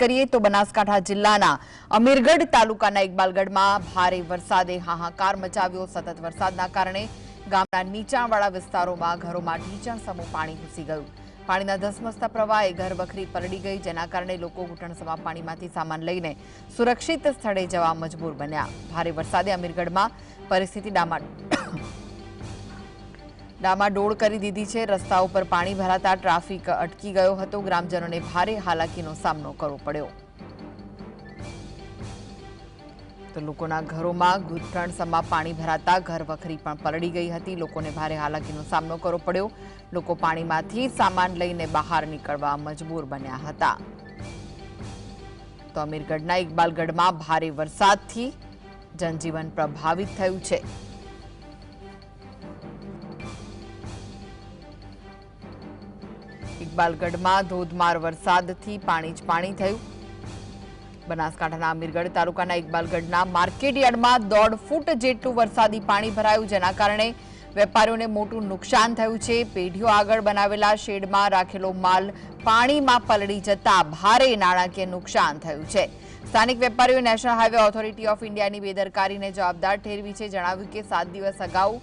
કરીએ તો બનાસકાંઠા જિલ્લાના અમીરગઢ તાલુકાના ઇકબાલગઢમાં ભારે વરસાદે હાહાકાર મચાવ્યો. સતત વરસાદના કારણે ગામના નીચાણવાળા વિસ્તારોમાં ઘરોમાં નીચાણ સમૂહ પાણી ઘૂસી ગયું. પાણીના ધસમસતા પ્રવાહે ઘર વખરી પલળી ગઈ, જેના કારણે લોકો ઘૂંટણસમા પાણીમાંથી સામાન લઈને સુરક્ષિત સ્થળે જવા મજબૂર બન્યા. ભારે વરસાદે અમીરગઢમાં પરિસ્થિતિ ડામા ડામાડોળ કરી દીધી છે. રસ્તા ઉપર પાણી ભરાતા ટ્રાફિક અટકી ગયો હતો. ગ્રામજનોને ભારે હાલાકીનો સામનો કરવો પડ્યો. તો લોકોના ઘરોમાં ઘૂંટણસમાં પાણી ભરાતા ઘર વખરી પણ પલળી ગઈ હતી. લોકોને ભારે હાલાકીનો સામનો કરવો પડ્યો. લોકો પાણીમાંથી સામાન લઈને બહાર નીકળવા મજબૂર બન્યા હતા. તો અમીરગઢના ઇકબાલગઢમાં ભારે વરસાદથી જનજીવન પ્રભાવિત થયું છે. ઇકબાલગઢમાં ધોધમાર વરસાદથી પાણી જ પાણી થયું. બનાસકાંઠાના અમીરગઢ તાલુકાના ઇકબાલગઢના માર્કેટયાર્ડમાં દોઢ ફૂટ જેટલું વરસાદી પાણી ભરાયું, જેના કારણે વેપારીઓને મોટું નુકસાન થયું છે. પેઢીઓ આગળ બનાવેલા શેડમાં રાખેલો માલ પાણીમાં પલળી જતા ભારે નાણાકીય નુકસાન થયું છે. સ્થાનિક વેપારીઓ નેશનલ હાઈવે ઓથોરિટી ઓફ ઇન્ડિયાની બેદરકારીને જવાબદાર ઠેરવી છે. જણાવ્યું કે સાત દિવસ અગાઉ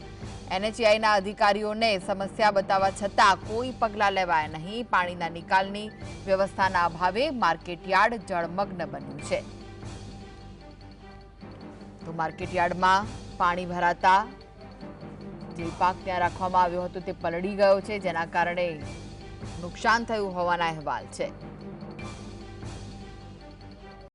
એનએચઆઈના અધિકારીઓને સમસ્યા બતાવવા છતાં કોઈ પગલાં લેવાયા નહીં. પાણીના નિકાલની વ્યવસ્થાના અભાવે માર્કેટયાર્ડ જળમગ્ન બન્યું છે. તો માર્કેટયાર્ડમાં પાણી ભરાતા જે પાક ત્યાં રાખવામાં આવ્યો હતો તે પલળી ગયો છે, જેના કારણે નુકસાન થયું હોવાના અહેવાલ છે.